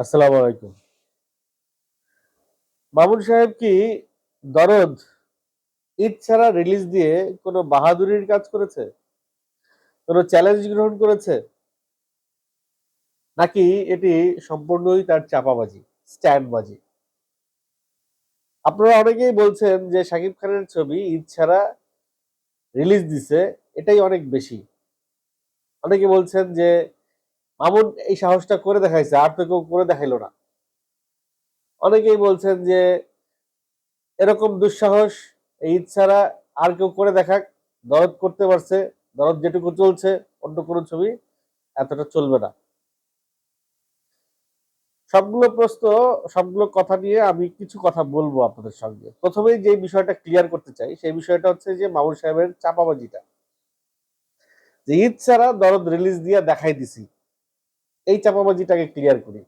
আসসালামু আলাইকুম। মামুন সাহেব কি দরদ ঈদ ছাড়া রিলিজ দিয়ে কোনো বাহাদুরির কাজ করেছে? কোনো চ্যালেঞ্জ গ্রহণ করেছে? নাকি এটি সম্পূর্ণই তার চাপাবাজি স্ট্যান্ডবাজি আপনারা অনেকেই বলছেন যে শাকিব খানের ছবি ঈদ ছাড়া রিলিজ দিছে, এটাই অনেক বেশি। অনেকে বলছেন যে মামুন এই সাহসটা করে দেখাইছে, আর তো কেউ করে দেখাইলো না। অনেকেই বলছেন যে, এরকম দুঃসাহস, এই ছাড়া আর কেউ করে দেখাক, দরদ করতে পারছে, দরদ যেটুকু চলছে, অন্য কোনো ছবি এতটা চলবে না। সবগুলো প্রশ্ন, সবগুলো কথা নিয়ে আমি কিছু কথা বলব আপনাদের সঙ্গে। প্রথমেই যে বিষয়টা ক্লিয়ার করতে চাই, সেই বিষয়টা হচ্ছে যে, মামুন সাহেবের চাপাবাজিটা। যে ঈদ ছাড়া দরদ রিলিজ দিয়ে দেখাই দিছি। এই চাপাবাজিটাকে ক্লিয়ার করি।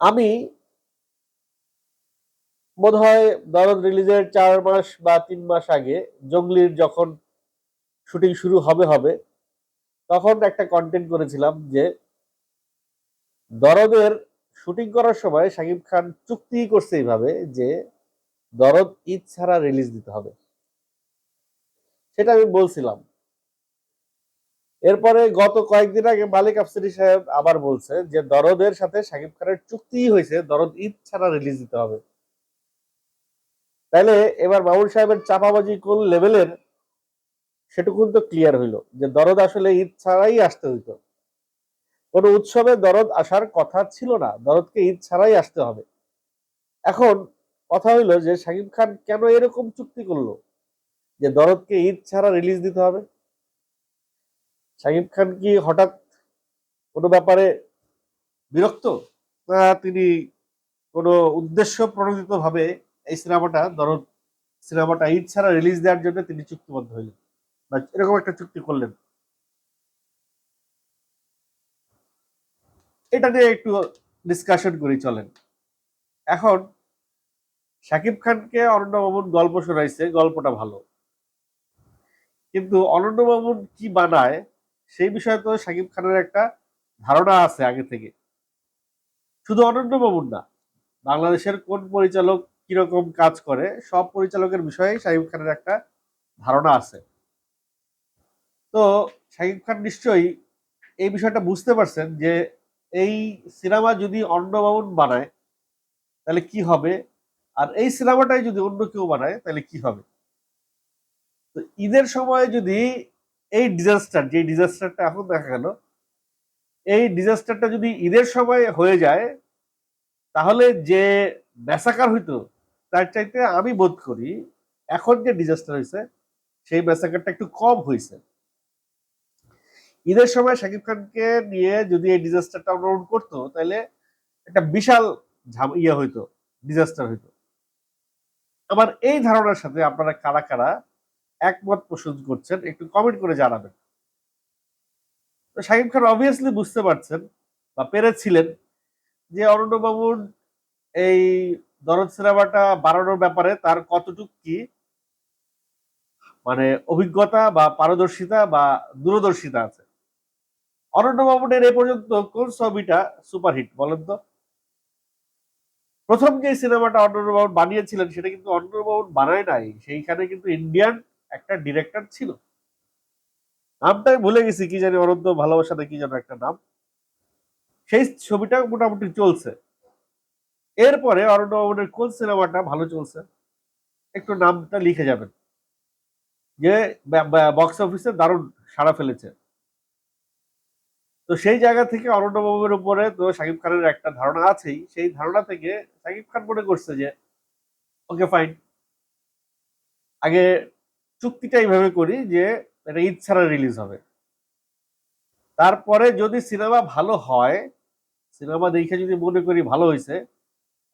আমি বোধ হয় দরদ রিলিজের চার মাস বা তিন মাস আগে জঙ্গলির যখন শুটিং শুরু হবে হবে, তখন একটা কন্টেন্ট করেছিলাম যে দরদের শুটিং করার সময় শাকিব খান চুক্তি করছে এইভাবে যে দরদ ঈদ ছাড়া রিলিজ দিতে হবে। সেটা আমি বলছিলাম। এরপরে গত কয়েকদিন আগে মালিক আফসারি সাহেব আবার বলছে যে দরদের সাথে শাকিব খানের চুক্তি হয়েছে, দরদ ঈদ ছাড়া রিলিজ দিতে হবে। তাইলে এবার মামুন সাহেবের চাপাবাজি কোন লেভেলের সেটুকুন তো ক্লিয়ার হইল যে দরদ আসলে ঈদ ছাড়াই আসতে হইতো। কোন উৎসবে দরদ আসার কথা ছিল না, দরদকে ঈদ ছাড়াই আসতে হবে। এখন কথা হইল যে শাকিব খান কেন এরকম চুক্তি করল? যে দরদকে ঈদ ছাড়া রিলিজ দিতে হবে? শাকিব খান কি হঠাৎ কোনো ব্যাপারে বিরক্ত? না, তিনি কোনো উদ্দেশ্য প্রণোদিত ভাবে এই সিনেমাটা, দরদ সিনেমাটা ঈদ ছাড়া রিলিজ দেওয়ার জন্য তিনি চুক্তিবদ্ধ হইলেন বা এরকম একটা চুক্তি করলেন। এটা নিয়ে একটু ডিসকাশন করি, চলেন। এখন শাকিব খানকে মামুন গল্প শোনাইছে, গল্পটা ভালো। কিন্তু মামুন কি বানায় সেই বিষয়ে তো শাকিব খানের একটা ধারণা আছে আগে থেকে। শুধু অনন্য মামুন না, বাংলাদেশের কোন পরিচালক কীরকম কাজ করে, সব পরিচালকের বিষয়ে শাকিব খানের একটা ধারণা আছে। তো শাকিব খান নিশ্চয়ই এই বিষয়টা বুঝতে পারছেন যে এই সিনেমা যদি অন্য মামুন বানায়, তাহলে কি হবে? আর এই সিনেমাটাই যদি অন্য কেউ বানায়, তাহলে কি হবে? তো ঈদের সময় যদি এই ডিজাস্টার যে ডিজাস্টারটা এখন দেখা গেল, এই ডিজাস্টারটা যদি ঈদের সময় হয়ে যায়, তাহলে যে ব্যাসাকার হইতো, তার চাইতে আমি বোধ করি এখন যে ডিজাস্টার হয়েছে সেই ব্যাসাকারটা একটু কম হয়েছে ঈদের সময় শাকিব খানকে নিয়ে যদি এই ডিজাস্টারটা অংশগ্রহণ করতো, তাহলে একটা বিশাল ইয়ে হইতো ডিজাস্টার হইতো। আমার এই ধারণার সাথে আপনারা কারা কারা একমত পোষণ করছেন, একটু কমেন্ট করে জানাবেন। তো শাকিব খান অবভিয়াসলি বুঝতে পারছেন বা পেরেছিলেন যে অরণ্য বাবুর এই দরদ সিনেমাটা বাড়ানোর ব্যাপারে তার কতটুক কি মানে অভিজ্ঞতা বা পারদর্শিতা বা দূরদর্শিতা আছে। অরণ্য বাবুনের এ পর্যন্ত কোন ছবিটা সুপারহিট বলেন তো? প্রথম যে সিনেমাটা অরণ্য বাবুন বানিয়েছিলেন সেটা কিন্তু অরণ্য বাবুন বানায় নাই, সেইখানে কিন্তু ইন্ডিয়ান একটা ডিরেক্টর ছিল। নামটা আমি ভুলে গেছি, কি জানি অনন্ত ভালোবাসাতে কি যেন একটা নাম। সেই ছবিটা মোটামুটি চলছে। এরপরে অরণ্য কোন সিনেমাটা ভালো চলছে, একটু নামটা লিখে যাবেন। যে বক্স অফিসে দারুণ সাড়া ফেলেছে। তো সেই জায়গা থেকে অরণ্য বাবুর উপরে তো শাকিব খানের একটা ধারণা আছেই। সেই ধারণা থেকে শাকিব খান মনে করছে যে ওকে ফাইন আগে চুক্তিটা এইভাবে করি যে এটা ঈদ ছাড়া রিলিজ হবে। তারপরে যদি সিনেমা ভালো হয়, সিনেমা দেখে যদি মনে করি ভালো হয়েছে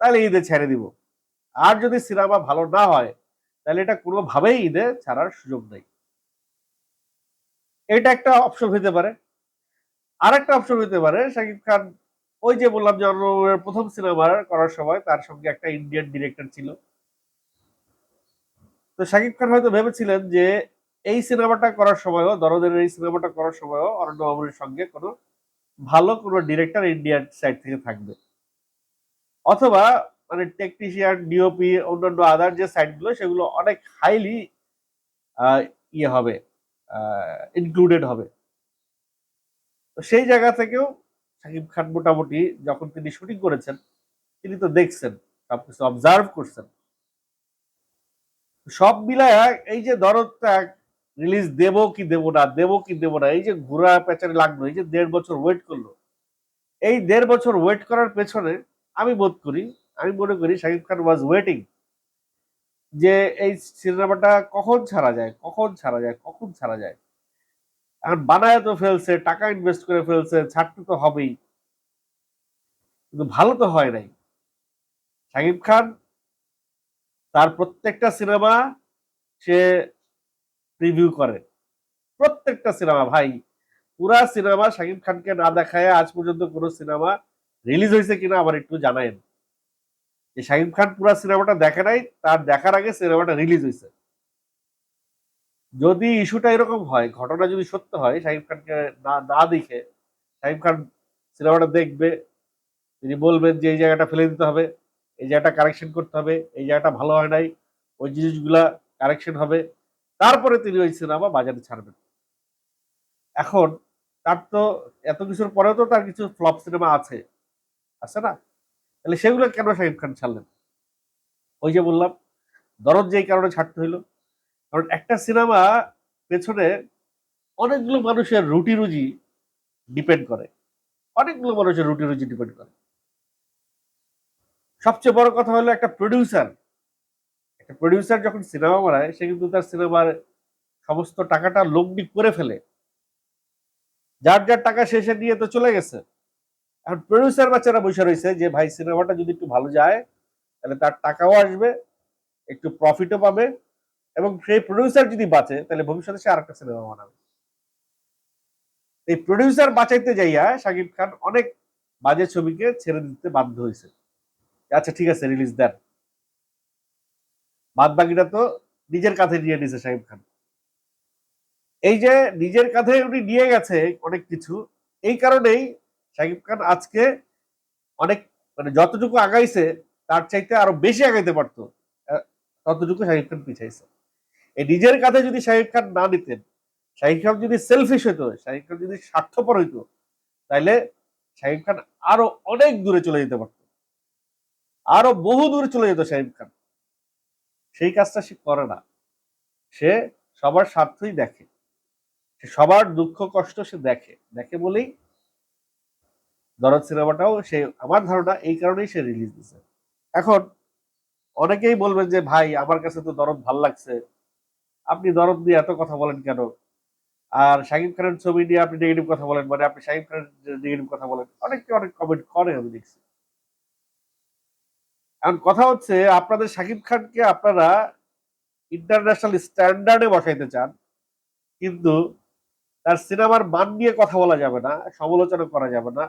তাহলে ঈদে ছেড়ে দিব। আর যদি সিনেমা ভালো না হয়, তাহলে এটা কোনোভাবেই ঈদে ছাড়ার সুযোগ নেই। এটা একটা অপশন হতে পারে। আর একটা অপশন হতে পারে, শাকিব খান, ওই যে বললাম যে প্রথম সিনেমা করার সময় তার সঙ্গে একটা ইন্ডিয়ান ডিরেক্টর ছিল। তো শাকিব খান হয়তো ভেবেছিলেন যে এই সিনেমাটা করার সময়ও, দরদের এই সিনেমাটা করার সময়ও অরণ্য বাবুরের সঙ্গে কোনো ভালো কোনো ডিরেক্টর ইন্ডিয়ান সাইড থেকে থাকবে। অথবা মানে টেকনিশিয়ান ডিওপি অন্যান্য আদার যে সাইটগুলো, সেগুলো অনেক হাইলি ইয়ে হবে ইনক্লুডেড হবে। তো সেই জায়গা থেকেও শাকিব খান মোটামুটি যখন তিনি শুটিং করেছেন, তিনি তো দেখছেন, সবকিছু অবজার্ভ করছেন। সব মিলায় এই যে দরদটা রিলিজ দেবো কি দেবো না, দেবো কি দেবো না, এই যে ঘোরা পেছনে লাগল, এই যে দেড় বছর ওয়েট করল, এই দেড় বছর ওয়েট করার পেছনে আমি বোধ করি, আমি মনে করি শাকিব খান ওয়াজ ওয়েটিং যে এই সিনেমাটা কখন ছাড়া যায়, কখন ছাড়া যায়, কখন ছাড়া যায়। এখন বানায় তো ফেলছে, টাকা ইনভেস্ট করে ফেলছে, ছাড়তে তো হবেই। কিন্তু ভালো তো হয় নাই। শাকিব খান তার প্রত্যেকটা সিনেমা সে রিভিউ করে। প্রত্যেকটা সিনেমা, ভাই। পুরা সিনেমা শাকিব খানকে না দেখায় আজ পর্যন্ত কোনো সিনেমা রিলিজ হয়েছে কিনা আবার একটু জানায়েন। যে শাকিব খান পুরা সিনেমাটা দেখে নাই, তার দেখার আগে সিনেমাটা রিলিজ হয়েছে। যদি ইস্যুটা এরকম হয়, ঘটনা যদি সত্য হয়, শাকিব খানকে না না দেখে, শাকিব খান সিনেমাটা দেখবে, তিনি বলবেন যে এই জায়গাটা ফেলে দিতে হবে। এই জায়গাটা কারেকশন করতে হবে, এই জায়গাটা ভালো হয় নাই, ওই জিনিসগুলা কারেকশন হবে। তারপরে তিনি ওই সিনেমা বাজারে ছাড়বেন। এখন তার তো এত কিছুর পরেও তো তার কিছু ফ্লপ সিনেমা আছে। আছে না? তাহলে সেগুলো কেন শাহিব খান ছাড়লেন? ওই যে বললাম, দরদ যেই কারণে ছাড়তে হইল। কারণ একটা সিনেমা পেছনে অনেকগুলো মানুষের রুটি রুজি ডিপেন্ড করে। অনেকগুলো মানুষের রুটি রুজি ডিপেন্ড করে। সবচেয়ে বড় কথা হলো একটা প্রডিউসার একটা প্রডিউসার যখন সিনেমা বানায়, সে কিন্তু তার সিনেমার সমস্ত টাকাটা লগ্নি করে ফেলে। যার যার টাকা শেষে নিয়ে তো চলে গেছে। এখন প্রডিউসার বাচ্চারা বসে রয়েছে যে, ভাই সিনেমাটা যদি একটু ভালো যায়, তাহলে তার টাকাও আসবে, একটু প্রফিটও পাবে এবং সেই প্রডিউসার যদি বাঁচে, তাহলে ভবিষ্যতে সে আরেকটা সিনেমা বানাবে। এই প্রডিউসার বাঁচাইতে যাইয়া শাকিব খান অনেক বাজে ছবিকে ছেড়ে দিতে বাধ্য হয়েছে। আচ্ছা ঠিক আছে রিলিজ দেন। বাদ বাকিটা তো নিজের কাছে নিয়ে নিছে শাহিব খান। এই যে নিজের কাঁধে উনি নিয়ে গেছে অনেক কিছু, এই কারণেই শাকিব খান আজকে অনেক মানে যতটুকু আগাইছে, তার চাইতে আরও বেশি আগাইতে পারতো ততটুকু শাহিব খান পিছাইছে। এই নিজের কাঁধে যদি শাহিব খান না নিতেন শাহিব খান যদি সেলফিশ হইতো শাহিব খান যদি স্বার্থপর হইতো তাহলে শাহিব খান আরও অনেক দূরে চলে যেতে পারতো। আরও বহু দূরে চলে যেত শাহিব খান। সেই কাজটা সে করে না। সে সবার স্বার্থই দেখে। সে সবার দুঃখ কষ্ট সে দেখে। দেখে বলেই দরদ সিনেমাটাও সে, আমার ধারণা এই কারণেই সে রিলিজ দিছে এখন অনেকেই বলবেন যে, ভাই, আমার কাছে তো দরদ ভালো লাগছে। আপনি দরদ নিয়ে এত কথা বলেন কেন? আর শাকিব খানের ছবি নিয়ে আপনি নেগেটিভ কথা বলেন মানে আপনি শাকিব খানের নেগেটিভ কথা বলেন, অনেকে অনেক কমেন্ট করে আমি দেখছি। এখন কথা হচ্ছে, আপনাদের শাকিব খানকে আপনারা ইন্টারন্যাশনাল স্ট্যান্ডার্ডে বসাইতে চান, কিন্তু তার সিনেমার মান নিয়ে কথা বলা যাবে না, সমালোচনা করা যাবে না,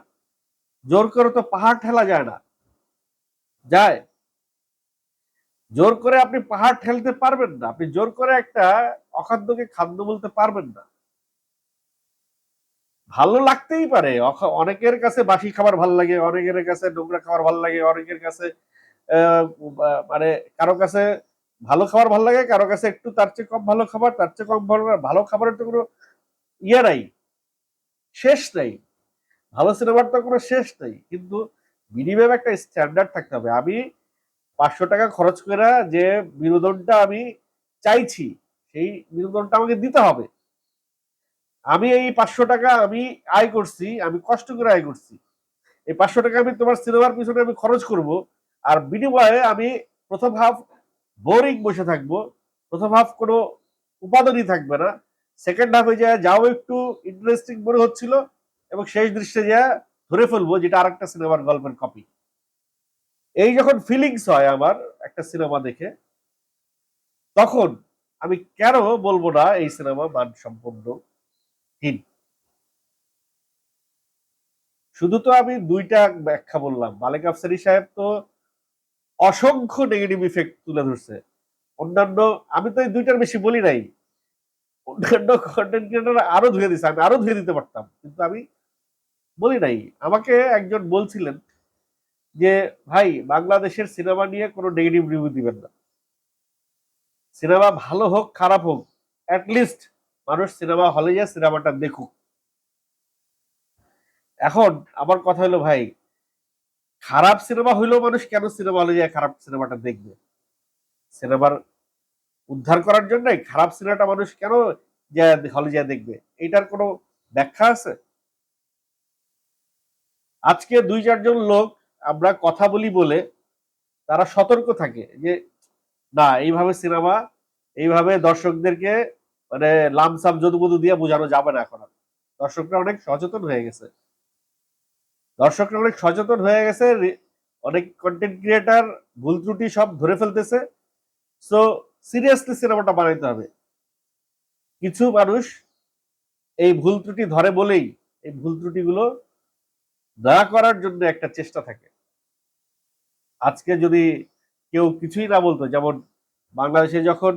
জোর করে তো পাহাড় ঠেলা যায় না। যায়। জোর করে আপনি পাহাড় ঠেলতে পারবেন না, আপনি জোর করে একটা অখাদ্যকে খাদ্য বলতে পারবেন না। ভালো লাগতেই পারে অনেকের কাছে বাসি খাবার ভালো লাগে, অনেকের কাছে নোংরা খাবার ভালো লাগে, অনেকের কাছে মানে কারও কাছে ভালো খাবার ভালো লাগে, কারও কাছে একটু তার চেয়ে কম ভালো খাবার, তার চেয়ে কম ভালো ভালো খাবারের তো কোনো ইয়ে নাই, শেষ নাই। ভালো সিনেমার তো কোনো শেষ নাই, কিন্তু মিনিমাম একটা স্ট্যান্ডার্ড থাকতে হবে। আমি পাঁচশো টাকা খরচ করে যে বিনোদনটা আমি চাইছি, সেই বিনোদনটা আমাকে দিতে হবে। আমি এই পাঁচশো টাকা আমি আয় করছি, আমি কষ্ট করে আয় করছি। এই পাঁচশো টাকা আমি তোমার সিনেমার পিছনে আমি খরচ করব আর বিনিময়ে আমি প্রথম হাফ বোরিং বসে থাকব। প্রথম হাফ কোনো উপাদানই থাকবে না। সেকেন্ড হাফে যা যাও একটু ইন্টারেস্টিং মনে হচ্ছিল এবং শেষ দৃশ্যে যা ধরে ফেলব যেটা আরেকটা সিনেমার গল্পের কপি এই যখন ফিলিংস হয় আমার একটা সিনেমা দেখে, তখন আমি কেন বলব না এই সিনেমা মান সম্পন্ন? হীন শুধু তো আমি দুইটা ব্যাখ্যা বললাম। মালিক আফসারি সাহেব তো অসংখ্য নেগেটিভ ইফেক্ট তুলে ধরছে। অন্যান্য, আমি তো এই দুইটার বেশি বলি নাই। অন্যান্য কন্টেন্ট ক্রিয়েটার আরও ধুয়ে দিচ্ছে আমি আরও ধুয়ে দিতে পারতাম, কিন্তু আমি বলি নাই। আমাকে একজন বলছিলেন যে, ভাই, বাংলাদেশের সিনেমা নিয়ে কোনো নেগেটিভ রিভিউ দিবেন না। সিনেমা ভালো হোক, খারাপ হোক অ্যাটলিস্ট মানুষ সিনেমা হলে যায় সিনেমাটা দেখুক। এখন আমার কথা হলো, ভাই খারাপ সিনেমা হইলেও মানুষ কেন সিনেমা হলে যায় খারাপ সিনেমাটা দেখবে? সিনেমার উদ্ধার করার জন্যই খারাপ সিনেমাটা মানুষ কেন হলে যায় দেখবে? এটার কোনো ব্যাখ্যা আছে? আজকে দুই চারজন লোক আমরা কথা বলি বলে তারা সতর্ক থাকে যে, না, এইভাবে সিনেমা, এইভাবে দর্শকদেরকে মানে লামসাম যদুবধু দিয়ে বোঝানো যাবে না এখন। দর্শকরা অনেক সচেতন হয়ে গেছে। দর্শকরা অনেক সচেতন হয়ে গেছে অনেক কন্টেন্ট ক্রিয়েটার ভুল ত্রুটি সব ধরে ফেলতেছে। সো সিরিয়াসলি সিনেমাটা বানাইতে হবে। কিছু মানুষ এই ভুল ত্রুটি ধরে বলেই এই ভুল ত্রুটিগুলো দয়া করার জন্য একটা চেষ্টা থাকে। আজকে যদি কেউ কিছুই না বলতো, যেমন বাংলাদেশে যখন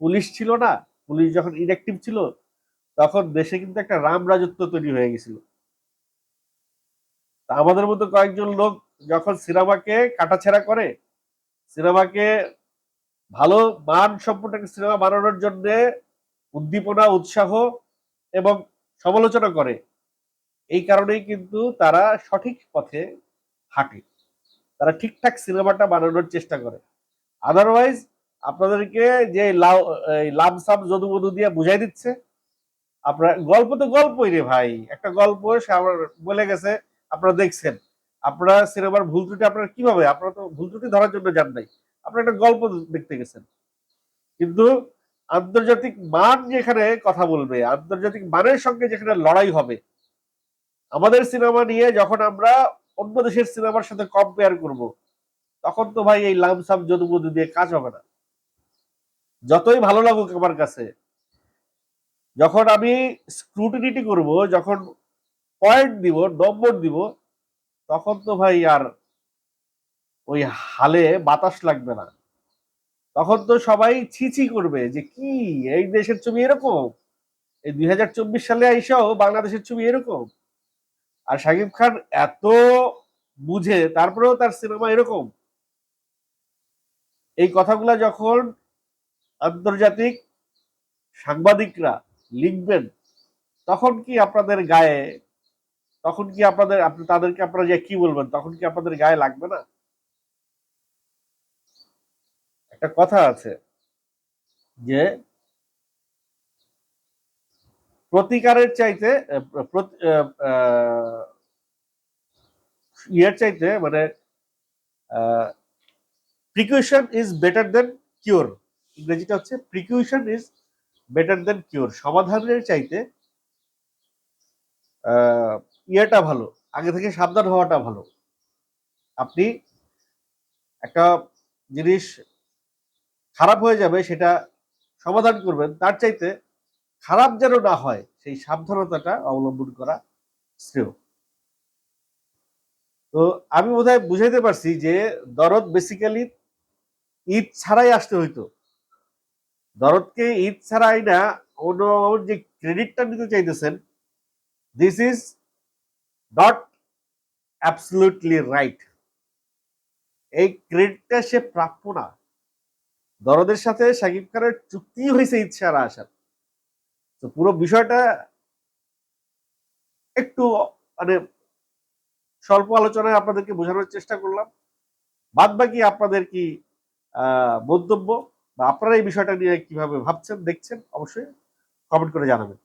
পুলিশ ছিল না, পুলিশ যখন ইনঅ্যাক্টিভ ছিল, তখন দেশে কিন্তু একটা রাম রাজত্ব তৈরি হয়ে গেছিল। তা আমাদের মতো কয়েকজন লোক যখন সিনেমাকে কাটাছেড়া করে, সিনেমাকে ভালো মান সম্পন্ন একটা সিনেমা বানানোর জন্য উদ্দীপনা, উৎসাহ এবং সমালোচনা করে, এই কারণেই কিন্তু তারা সঠিক পথে হাঁটে। তারা ঠিকঠাক সিনেমাটা বানানোর চেষ্টা করে। আদারওয়াইজ আপনাদেরকে যে লামসাম যদুবধু দিয়ে বুঝাই দিচ্ছে, আপনার গল্প তো গল্পই রে ভাই। একটা গল্প সে আমার বলে গেছে আপনারা দেখছেন। আপনারা সিনেমার ভুল ত্রুটি আপনারা কীভাবে? আপনারা তো ভুল ত্রুটি ধরার জন্য যান নাই। আপনারা একটা গল্প দেখতে গেছেন। কিন্তু আন্তর্জাতিক মান যেখানে কথা বলবে, আন্তর্জাতিক মানের সঙ্গে যেখানে লড়াই হবে, আমাদের সিনেমা নিয়ে যখন আমরা অন্য দেশের সিনেমার সাথে কম্পেয়ার করব, তখন তো ভাই এই লামসাম যদুবধু দিয়ে কাজ হবে না। যতই ভালো লাগুক আমার কাছে, যখন আমি স্ক্রুটিনিটি করব, যখন পয়েন্ট দিব, নম্বর দিব, তখন তো ভাই আর ওই হালে বাতাস লাগবে না। তখন তো সবাই ছিছি করবে যে কি, এই দেশের ছবি এরকম? এই দুই হাজার চব্বিশ সালে আইসাও বাংলাদেশের ছবি এরকম? আর শাকিব খান এত বুঝে, তারপরেও তার সিনেমা এরকম? এই কথাগুলা যখন আন্তর্জাতিক সাংবাদিকরা লিখবেন, তখন কি আপনাদের গায়ে তখন কি আপনাদের, আপনি, তাদেরকে আপনারা যে কি বলবেন, তখন কি আপনাদের গায়ে লাগবে না? একটা কথা আছে যে, প্রতিকারের চাইতে ইয়ের চাইতে মানে precaution is better than cure ইংরেজিটা হচ্ছে precaution is better than cure সমাধানের চাইতে ইয়েটা ভালো, আগে থেকে সাবধান হওয়াটা ভালো। আপনি একটা জিনিস খারাপ হয়ে যাবে, সেটা সমাধান করবেন। তার চাইতে খারাপ যেন না হয়, সেই সাবধানতাটা অবলম্বন করা শ্রেয়। তো আমি বোধহয় বুঝাইতে পারছি যে দরদ বেসিক্যালি ঈদ ছাড়াই আসতে হইতো। দরদকে ঈদ ছাড়াই না অন্য যে ক্রেডিটটা নিতে চাইতেছেন this is not absolutely right এই ক্রেডিটটা সে প্রাপ্য না। দরদের সাথে শাকিব খানের চুক্তি হয়েছে ছাড়া আসার তো পুরো বিষয়টা একটু মানে স্বল্প আলোচনায় আপনাদেরকে বোঝানোর চেষ্টা করলাম। বাদ বাকি আপনাদের কি মন্তব্য? বা আপনারা এই বিষয়টা নিয়ে কীভাবে ভাবছেন, দেখছেন, অবশ্যই কমেন্ট করে জানাবেন।